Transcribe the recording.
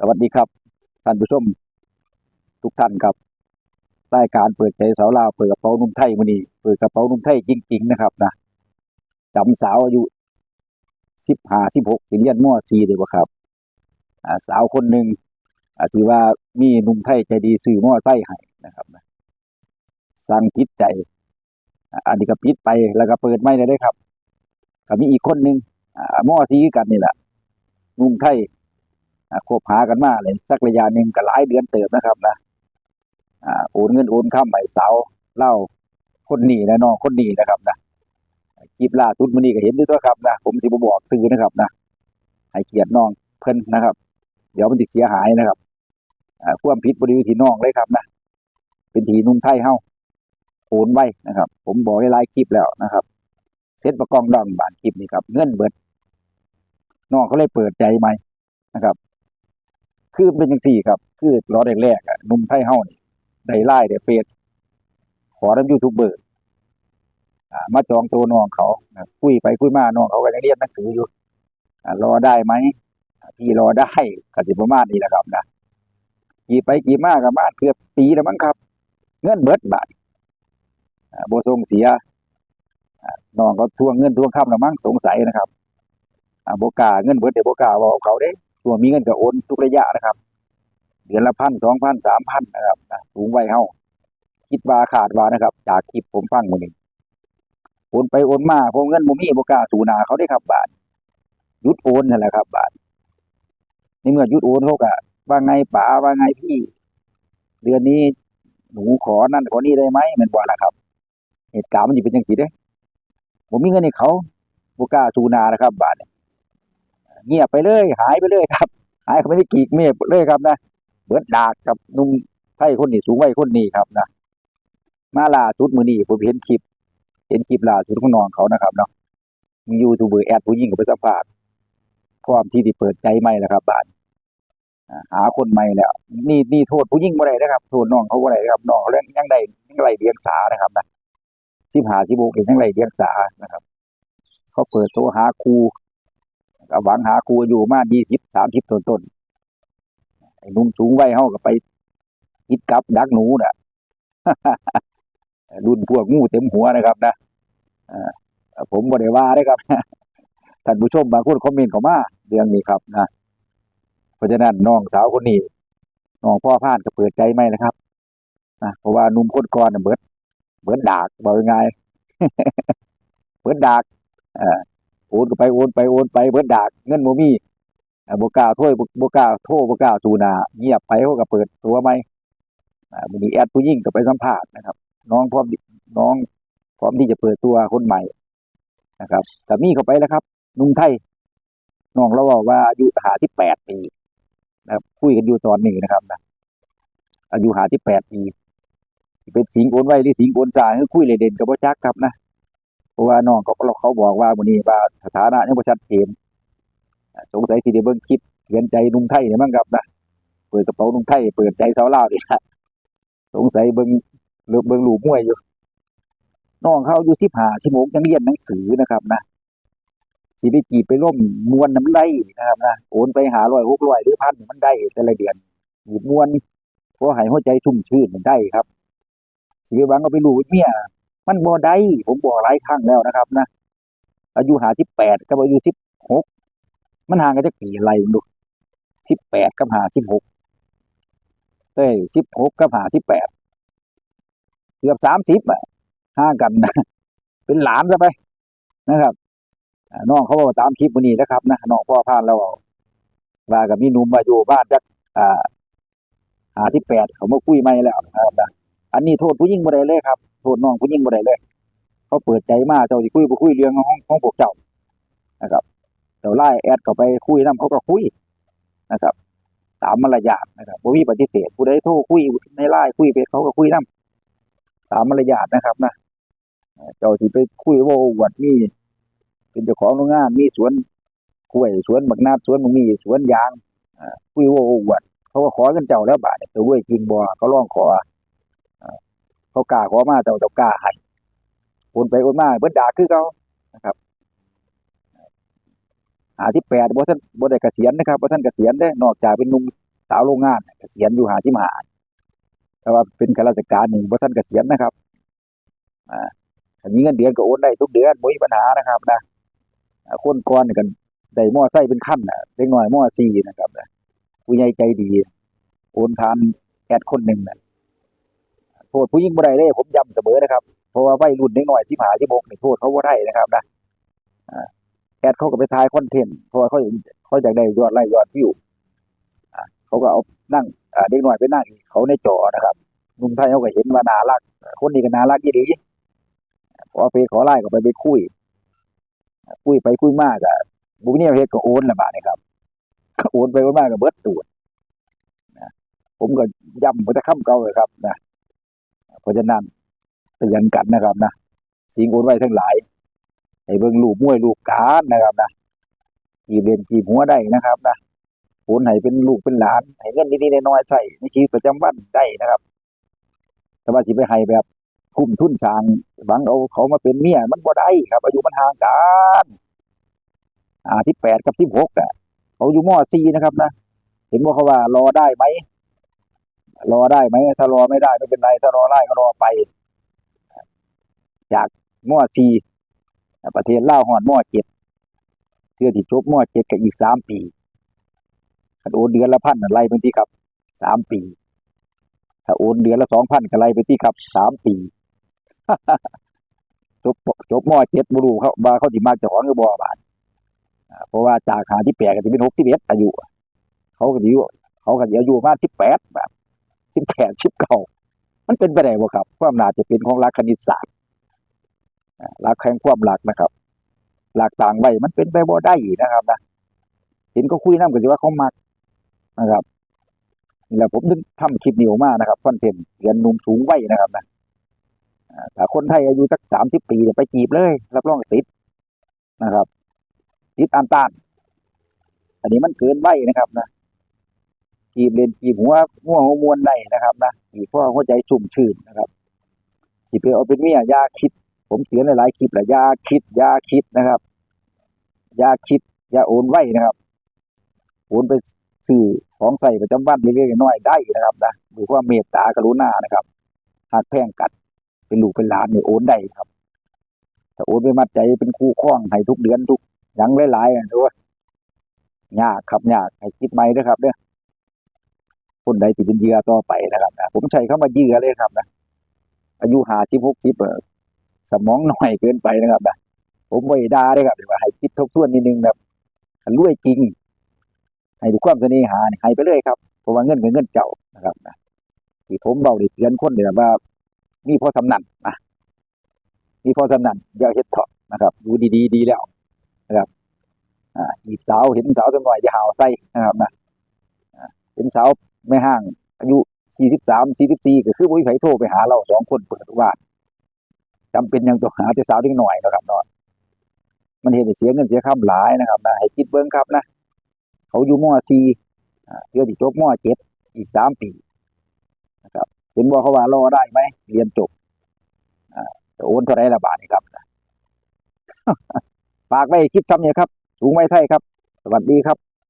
สวัสดีครับท่านผู้ชมทุกท่านครับรายการเปิดใจสาวลาวเปิดกระเป๋านุ่มไทยมื้อนี้เปิดกระเป๋านุ่มไทยจริงๆนะครับนะจำสาวอายุสิบห้าสิบหกถึงเรียนมสี่เลยบ่ครับสาวคนหนึ่งอ่าที่ว่ามีนุ่มไทยใจดีซื้อมอไซค์ให้นะครับนะสั่งพิดใจอันนี้ก็พิดไปแล้วก็เปิดไม่ได้เลยครับก็มีอีกคนหนึ่งอ่ามอซีกันนี่แหละนุ่มไทย คบหากันมาเลยสักระยะหนึ่งก็หลายเดือนเติมนะครับนะอ่าโอนเงินโอนข้ามใหม่สาวเล่าคนหนีนะน้องคนหนีนะครับนะคลิปล่าสุดมือนี้ก็เห็นด้วยตัวครับนะผมสิบบอกซื้อนะครับนะให้เกียรติน้องเพิ่นนะครับ เดี๋ยวมันสิดเสียหายนะครับอ่าความผิดบ่ได้อยู่ที่น้องเลยครับนะเป็นทีนุ่มไทยเฮาโอนไว้นะครับ ผมบอกให้ลายคลิปแล้วนะครับเซ็ตประกองดังบานคลิปนี้ครับเงินเบิดน้องเขาเลยเปิดใจใหม่นะครับ คือเป็นจังซี่ครับ คือรอแรกๆอะนุ่มไทยเฮานี่ได้ไล่ได้เฟซขอนํยูทูบเบอร์มาจองตัวน้องเขาคุยไปคุยมาน้องเขาก็ยังเรียนหนังสืออยู่อ่ารอได้ไหมพี่รอได้ก็สิประมาณนี้แหละครับนะกี่ไปกี่มาก็มาเกือบปีแล้วมั้งครับ เงินเบิดบาทอ่าบ่ส่งเสียน้องก็ทวงเงินทวงคำแล้วมั้งสงสัยนะครับอ่าบ่กาเงินเบิดเดี๋ยวบ่กาเว้ากับเขาเด้ ตัวมีเงินก็โอนทุกระยะนะครับ เดือนละพันสองพันสามพันนะครับนะสูงไวเฮาคิดว่าขาดว่านะครับ จากคลิปผมฟังมื้อนี้โอนไปโอนมาเพราะเงินบ่มีบ่กล้าสูนาเขาได้ครับบาทหยุดโอนนั่นแหละครับ บาทในเมื่อหยุดโอนเขาก็ว่าไงป๋าว่าไงพี่ เดือนนี้หนูขอนั่นขอนี่ได้ไหมมันบ่ล่ะครับ เหตุการณ์มันสิเป็นจังซี่เด้ผมมีเงินให้เขาโบก้าสูนานะครับ บาทเเงียบไปเลยหายไปเลยครับ หายเขาไม่ได้กีกเมฆเลยครับนะเบิดดากกับนุ่มไทยคนนี้สูงวัยคนนี้ครับนะมาล่าสุดมือนี้ผมเห็นคลิป เห็นคลิปล่าสุดของน้องเขานะครับเนาะมียูทูบเบอร์แอดผู้หญิงกับไปสัมภาษณ์พร้อมที่ที่เปิดใจใหม่แล้วครับบ้านหาคนใหม่แล้ว นี่นี่โทษผู้หญิงบ่ได้นะครับ โทษน้องเขาบ่ได้ครับน้องเขายังไดยังไรเดียงสานะครับนะสิบหาสิบกเองยังไรเดียงสานะครับ เขาเปิดโทรหาครู ก็หวังหาครูอยู่มายี่สิบสามสิบต้นต้นไอ้นุ่มสูงวัยเฮาก็ไปคิดกับดักหนูน่ะรุ่นพวกงูเต็มหัวนะครับนะผมบ่ได้ว่าได้ครับท่านผู้ชมบางคนคอมเมนต์เข้ามาเรื่องนี้ครับนะเพราะฉะนั้นน้องสาวคนนี้น้องพ่อพานก็เปิดใจไหมนะครับนะเพราะว่านุ่มคนก่อนเบิดเบิดดากบอกยังไงเบิดดากอ่อ โอนก็ไปโอนไปโอนไปเบิดดากเงินบ่มีอ่าบ่กล้าโทรบ่บ่กล้าโทรบ่กล้าสูนาเงียบไปเขาก็เปิดตัวใหมมีแอดผู้หญิงก็ไปสัมภาษณ์นะครับ น้องพร้อมน้องพร้อมที่จะเปิดตัวคนใหม่นะครับก็มีเข้าไปแล้วครับ นุ่มไทยน้องเราบอกว่าอายุ58ปีนะครับคุยกันอยู่ตอนนี้นะครับนะอายุ58ปีสิเป็นสิงโอนไว้หรือสิงโอนสายคือคุยเลยเด่นก็บ่จักครับนะ เพราะว่าน้องเขาเขาบอกว่าวันนี้ว่าสถานะยังบ่ชัดเจนสงสัยสิได้เบิ่งคลิปเตือนใจนุ่มไทยเนี่ยมั้งครับนะเปิดกระเป๋านุ่มไทยเปิดใจสาวลาวนี่ละสงสัยเบิ่งเลือกเบิ่งหลูมวยอยู่น้องเขาอายุ15 16ยังเรียนหนังสือนะครับนะสิไปจีบไปร่มมวนน้ำได้นะครับนะโอนไปหาร้อยหกร้อยหรือพันมันได้แต่ละเดือนจีบมวนเพราะให้หัวใจชุ่มชื่นมันได้ครับสิไปวังเอาไปลูกเมีย มันบ่ได้ผมบอกหลายครั้งแล้วนะครับนะอายุหาสิบแปดกับอายุสิบหกมันห่างกันจะกี่ไรดูสิบแปดกับหาสิบหกเอ้ยสิบหกกับหาสิบแปดเกือบสามสิบอะห่ากันนะเป็นหลานซะไปนะครับน้องเขาบอกตามคลิปวันนี้นะครับนะน้องพ่อพานเราว่ากับมีหนุ่มมาอยู่บ้านจักอ่าหาที่แปดเขามาคุยไม่แล้วนะครับนะ อันนี้โทษผู้หญิงบ่ได้เลยครับ โทษน้องผู้หญิงบ่ได้เลย เขาเปิดใจมาเจ้าสิคุยบ่คุยเรื่องของของพวกเจ้านะครับเจ้าไล่แอดเข้าไปคุยนํเขาก็คุยนะครับ ตามมารยาทนะครับบ่มีปฏิเสธผู้ใดโทรคุยในไลน์คุยไปเขาก็คุยนํตามมารยาทนะครับนะเจ้าสิไปคุยว่าอวดมีเป็นเจ้าของโรงงานมีสวนกล้วยสวนบักนาดสวนมังมีสวนยางอ่าคุยว่าอวดเขาก็ขอกันเจ้าแล้วบาดเนี่ยเจ้าเว้ยจริงบ่เขาร้องขอ เขากล้าขอมาเจ้าเจ้ากล้าให้โอนไปโอนมาเบิดด่าคือเขานะครับหาที่แปดบ่ท่านบ่ได้เกษียณนะครับบ่ท่านเกษียณได้นอกจากเป็นนุ่มสาวโรงงานเกษียณอยู่หาที่มหาแต่ว่าเป็นข้าราชการหนี่งบ่ท่านเกษียณนะครับอ่าอันนี้เงินเดือนก็โอนได้ทุกเดือนบ่มีปัญหานะครับนะคนก่อนกันได้มอไซค์เป็นขั้นนะเล็กน้อยมอซีนะครับนะผู้ใหญ่ใจดี โอนทานแอดคนหนึ่งน่ะ ษผู้หญิงบ่ได้เด้ผมย้ำเสมอนะครับ เพราะว่าวัยรุ่นเล็กน้อย15 16นี่โทษเขาบ่ได้นะครับนะแอดเขาก็ไปถ่ายคอนเทนต์เพราะว่าเขาเขาอยากได้ยอดไลค์ยอดวิวเขาก็เอานั่งเด็กหน้อยไปนั่งอีกเขาในจอนะครับนุ่มไทยเขาก็เห็นว่านารัก คนนี้ก็นารักอีหลีพอไปขอไลน์ก็ไปไปคุย คุยไปคุยมากอะบุกเนี่ยเฮ็ดก็โอนละบาทนี่ครับโอนไปโอนมากก็เบิดตูดผมก็ย้ำไปตะค่ำเก่าเลยครับนะ เพราะฉะนั้นเตือนกันนะครับนะสิ่งโอนไว้ทั้งหลายให้เบิ่งลูกมวยลูกการนะครับนะจีบเรียนจีบหัวได้นะครับนะโอนให้เป็นลูกเป็นหลานให้เงินนิดๆน้อยๆใช้ในชีวิตประจำวันได้นะครับ แต่ว่าสิไปให้แบบคุ้มทุนสร้างหวังเอาเขามาเป็นเมียมันบ่ได้ครับ อายุมันห่างกันอ่าที่แปดกับที่หกอะเขาอยู่มอซีนะครับนะเห็นว่าเขาว่ารอได้ไหม รอได้ไหมถ้ารอไม่ได้ไม่เป็นไรถ้ารอได้ก็รอไป จากมอซีประเทศเล่าหอดมอเจ็ดเพื่อที่จบมอเจ็ดกับอีกสามปีคันโอนเดือนละพันน่ะไล่ไปที่ครับสามปี ถ้าโอนเดือนละสองพันก็ไล่ไปที่ครับสามปีจบจบมอเจ็ดบรูเขาว่าเขาสิมากจะของหรือบ่บาทเพราะว่าจากหาที่แปดก็จะเป็นหกสิบเอ็ดอายุ เขาก็อายุเขาก็อายุมาสิบแปดแบบ สิบแปดสิบเก้ามันเป็นไปได้บ่ครับความน่าจะเป็นของหลักคณิตศาสตร์หลักแห่งความหลักนะครับ หลักต่างไว้มันเป็นไปบ่ได้นะครับนะเห็นเขาคุยน้ำกันสิว่าเขามักนะครับนี่แหละผมถึงทำคลิปนี้ออกมานะครับคอนเทนต์เรียนนุ่มสูงวัยนะครับนะอ่าถ้าคนไทยอายุสักสามสิบปีไปจีบเลยรับรองติดนะครับติดอันต้านอันนี้มันเกินวัยนะครับนะ จีบเรียนจีบหัวหัวหัวมวนได้นะครับนะจีบพราหัวใจชุ่มชื่นนะครับจีบไปเอาเป็นเมียยาคิด ผมเตือนหลายๆคลิปแหละยาคิดยาคิดนะครับยาคิดยาโอนไว้นะครับโอนไปสื่อของใส่ประจำวันเล็กๆน้อยได้นะครับนะหรือว่าเมตตากรุณานะครับ หากแพงกัดเป็นลูกเป็นหลานเนี่โอนได้ครับแต่โอนไปมัดใจเป็นคู่คล้องให้ทุกเดือนทุกยังหลายๆอะด้วยยากครับยากให้คิดใหม่ด้วยครับเนี่ย คนใดที่เป็นเหยื่อต่อไปนะครับนะผมใช้คำว่าเหยื่อเลยครับนะอายุหาสิบหกสิบสมองหน่อยเกินไปนะครับนะผมไว้ดาเลยครับเดี๋ยวว่าให้คิดทบทวนนิดนึงแบบรวยจริง ให้ดูความเสน่หาให้ไปเลยครับเพราะว่าเงินเป็นเงินเจ้านะครับนะที่ผมเบาดิเตือนคนเนี่ยว่า มีพอสำนันนะมีพอสำนันอย่าเฮ็ดเถาะนะครับ ดูดีๆดีแล้วนะครับอ่าอีกสาวเห็นสาวสักหน่อยอย่าหาวใจนะครับนะเห็นสาว ไม่ห่าง อายุสี่สิบสามสี่สิบสี่ก็คือผู้ใหญ่โทรไปหาเราสองคนเปิดว่าจำเป็นยังต้องหาแต่สาวเล็กหน่อยนะครับเนาะมันเห็นให้เสียเงินเสียคำหลายนะครับนะให้คิดเบิ้งครับนะเขาอยู่มอซีเพื่อที่จบมอเจ็ดอีกสามปีนะครับเห็นว่าเขาว่ารอได้ไหมเรียนจบจะโอนเท่าไรละบาทนี่ครับฝากไว้คิดซ้ำเนี่ยครับสูงไว้ไทยครับ สวัสดีครับ